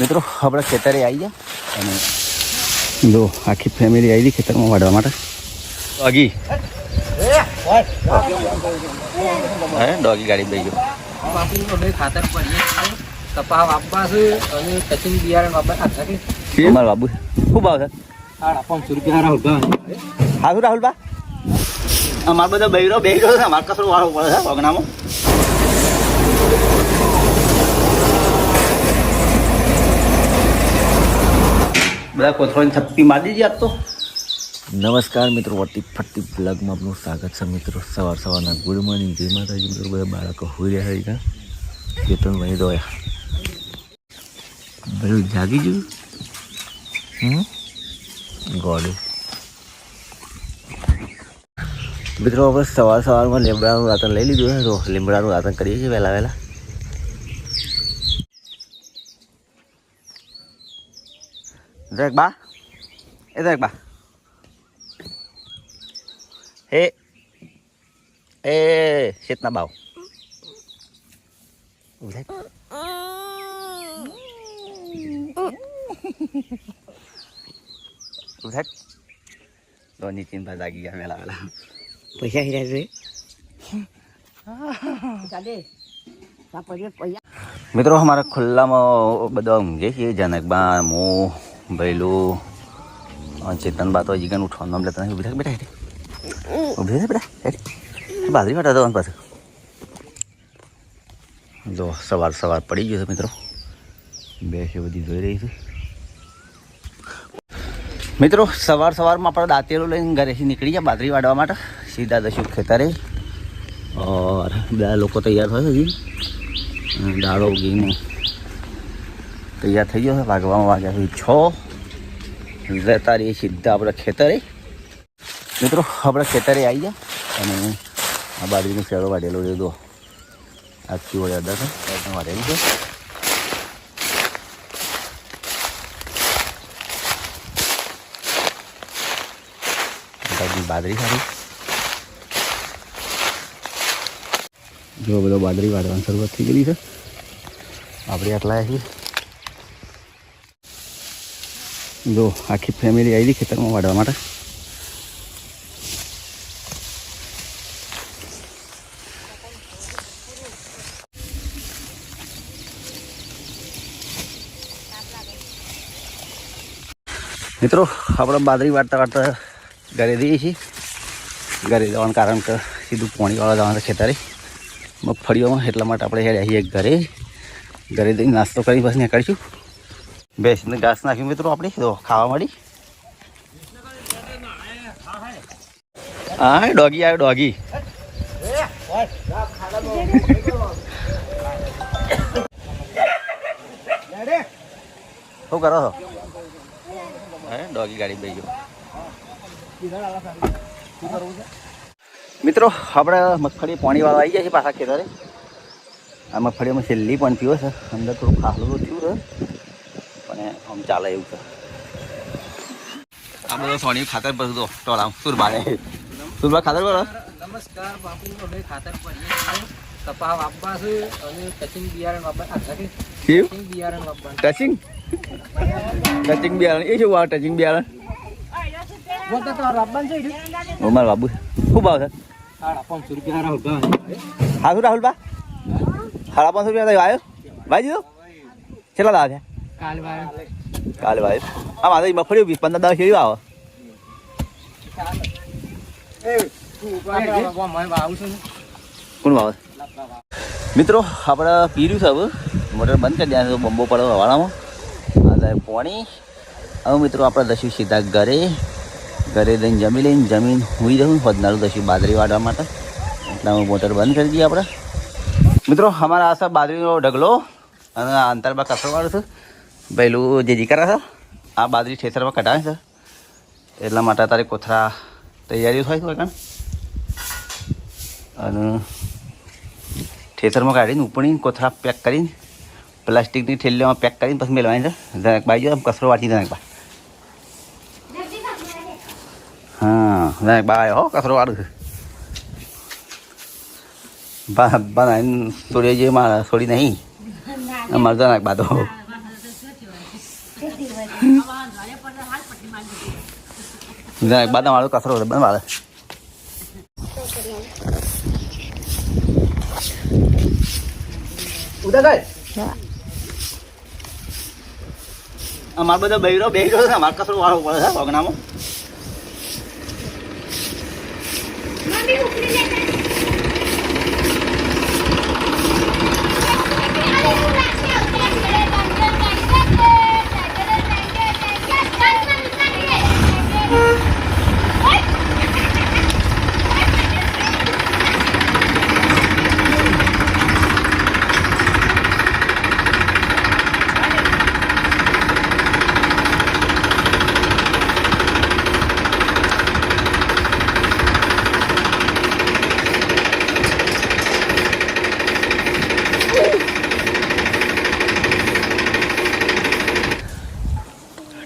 મિત્રો આપણે ખેતરે આવી ગયા અને જો આખી ફેમિલી આવી ખેતરમાં વાડવા માટે. ડોગી. હે? ડોગી ગાડી બેસી ગયો. ખાતર પડીએ. કપા વાપવા છે. અને કચિંગ બિયારણ વાપવા ખાતા કે અમારા બાબુ શું ભાવ છે. સાડા પાંચસો રૂપિયા રાહુલ ઊભા હા શું રાહુલ બા. અમારે બધો બૈરો બેહી છે. અમારે કસરો વાળો પડે છે વગનામાં બધા કોથળાની છપ્પી મારી દીધી આજ તો. નમસ્કાર મિત્રો, વટી ફટ્ટી બ્લોગમાં આપનું સ્વાગત છે મિત્રો. સવાર સવારના ગુડ મોર્નિંગ. જય માતાજી મિત્રો, બધા બાળકો હોઈ રહ્યા છે કેતન ભાઈ દોયા બધું જાગી ગયું? હમ? ગોડ મિત્રો, હવે સવાર સવારમાં લીમડાનું રાતન લઈ લીધું છે તો લીમડાનું રાતન કરીએ છીએ વહેલા વહેલા. દેખ બા એ દેખ બા હે એ શેતના બાવ દેખ દેખ दोन्ही तीन भाग जागी घ्या मेला वेळा પૈસા હિરાય છે મિત્રો અમારા ખુલ્લામાં બધા ઊંઘે છીએ જનકબા હું ભૈલું ચેતનબા તો હજી કન ઉઠવાનું નામ લેતા નથી ઊભી બેટા ઊભી થાય બેટા હેઠે બાજરી માટે જવાનું પાછું જો સવાર સવાર પડી ગયો છે મિત્રો બે છે બધી જોઈ રહી છે મિત્રો સવાર સવારમાં આપણે દાંતેલું લઈને ઘરેથી નીકળી ગયા બાજરી વાડવા માટે સીધા દશું ખેતરે ઓર બધા લોકો તૈયાર થયો હજી દાળો ઉગીને તૈયાર થઈ ગયો છે. વાગવામાં વાગ્યા છે છ. જતા સીધા આપણે ખેતરે. મિત્રો, આપણે ખેતરે આવી ગયા અને આ બાજરીનો શેડો વાઢેલો લીધો આખી વડે અડધા છે. વાઢેલું છે. બાજરી સારી. જો બધો બાજરી વાઢવાની શરૂઆત થઈ ગયેલી છે. આપણે આટલા છીએ. જો આખી ફેમિલી આવી ખેતરમાં વાડવા માટે. મિત્રો, આપણે બાદરી વાટતા વાટતા ઘરે જઈએ છીએ. ઘરે જવાનું કારણ કે સીધું પોણીવાળા જવાના ખેતરે. મગફળીઓમાં એટલા માટે આપણે હેડ આવીએ ઘરે. ઘરે જઈને નાસ્તો કરી બસ નીકળીશું. બેસીને ઘાસ નાખ્યું મિત્રો આપણે. તો ખાવા મળી. હા, ડોગી આવ્યો ડોગી. શું કરો છો? હે, ડોગી ગાડી બે ગયો. મિત્રો, આપણે મગફળી પાણીવાળા આવી ગયા છે પાછા ખેતરે. આ મગફળીમાં છેલ્લી પણ પીવો છે. અંદર થોડું ખાલું થયું છે. આમ ચાલે એવું તો આ બધો સોની ખાતર બધું તો ટોળામ સુરબાને. સુરબા ખાતર બોલો નમસ્કાર બાપુ અમે ખાતર પડીએ કપા વાપવા છે અને કચિંગ બિયારણ વાપવા બિયારણ વાપવા ટચિંગ ટચિંગ બિયારણ. એ શું આ ટચિંગ બિયારણ? બોલતા તો વાપવાનું છે ઈડું? ઓ મારા બાબુ શું ભાવ છે? સાડા પાંચસો રૂપિયા હા શું રાહુલ બા સાડા પાંચસો રૂપિયા આવ્યો. ભાઈ દીધો? કેટલા છે કાલ કાલે ભાઈ. આ મારે મગફળી વીસ પંદર દસ કેવી આવે. કોણ ભાવે મિત્રો, આપણે પીર્યું છે મોટર બંધ કરી દે બોમ્બો પડે હવાળામાં એટલે પાણી. હવે મિત્રો, આપણે દસ્યું સીધા ઘરે. ઘરે જઈને જમી લઈને, જમીન હુઈ જવું વધનારું દસ્યું બાજરી વાળવા માટે. એટલે હું મોટર બંધ કરી દઈએ આપણે. મિત્રો, અમારા આ છે બાજરીનો ઢગલો અને આ અંતરમાં કસરવાળું વાળું છે. પહેલું જે દીકરા છે આ બાજરી ઠેસરમાં કઢાવે છે. એટલા માટે તારે કોથરા તૈયારીઓ થાય છે કારણ અને ઠેસરમાં કાઢીને ઉપડીને કોથરા પેક કરીને, પ્લાસ્ટિકની ઠેલીમાં પેક કરીને પછી મેળવાની છે. જનક બાજુ આમ કચરો વાંચી જનક બા હા જનક બા હો, કચરો વાળું છે. બા બનાવીને છોડી જે મારા છોડી નહીં. અમારે જનક બા તો બાદામ વાળો ઉદા કઈ અમાર બધો બૈરો બેહરો છે અમાર કચરો વાળો પડે છે વગણામાં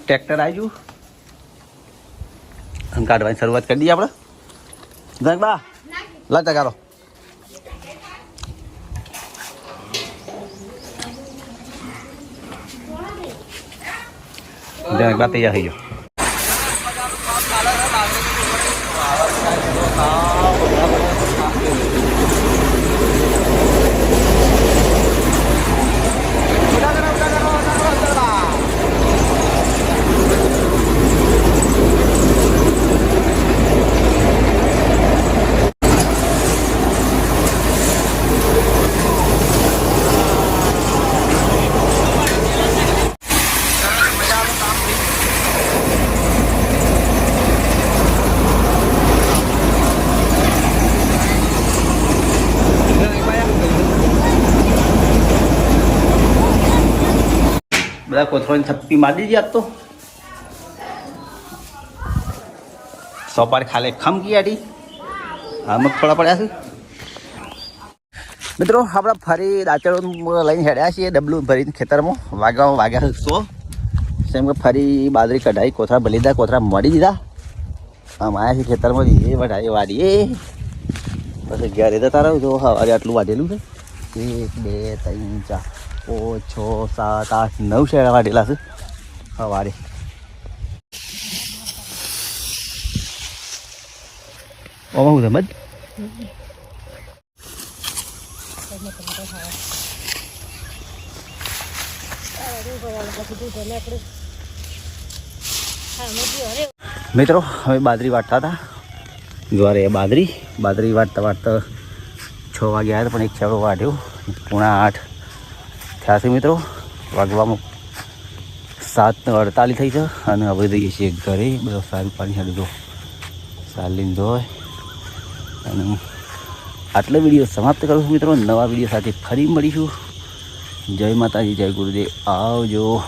ટ્રેક્ટર આવી ગયું અને કાઢવાની શરૂઆત કરી દઈએ આપણે. જગબા લા કાઢો જગબા તૈયાર થઈ ગયો. બધા કોથળાની થપ્પી મારી દીધી આજ તો. સોપારી ખાલે ખમકી આડી. આ થોડા પડ્યા છે. મિત્રો, આપણે ફરી દાચડો લઈને હેડ્યા છીએ ડબલું ભરીને ખેતરમાં. વાગવામાં વાગ્યા સો. સેમ કે ફરી બાજરી કઢાઈ, કોથળા ભલી દીધા કોથળા મળી દીધા. આમ આવ્યા છે ખેતરમાં એ વઢાઈ વાડીએ. પછી ઘરે તો તારા જો સવારે આટલું વાઢેલું છે. એક, બે, ત્રણ, ચાર. પાંચ, છ, સાત, આઠ, નવ શેરા વાટેલા છે. સવારે ઓમાં હું સમજ મિત્રો, હવે બાદરી વાટતા હતા. જ્વારે બાદરી. બાદરી વાટતા વાટતા છ વાગે આવ્યા પણ એક છેડો વાટ્યો. પૂણા આઠ. થયા છે મિત્રો? વાગવામાં સાત અડતાલીસ થઈ છે અને હવે જઈએ છીએ ઘરે. બધો સારું પાણી હાડું જો સાલીને ધોય અને આટલો વીડિયો સમાપ્ત કરું છું મિત્રો. નવા વીડિયો સાથે ફરી મળીશું. જય માતાજી, જય ગુરુદેવ. આવજો.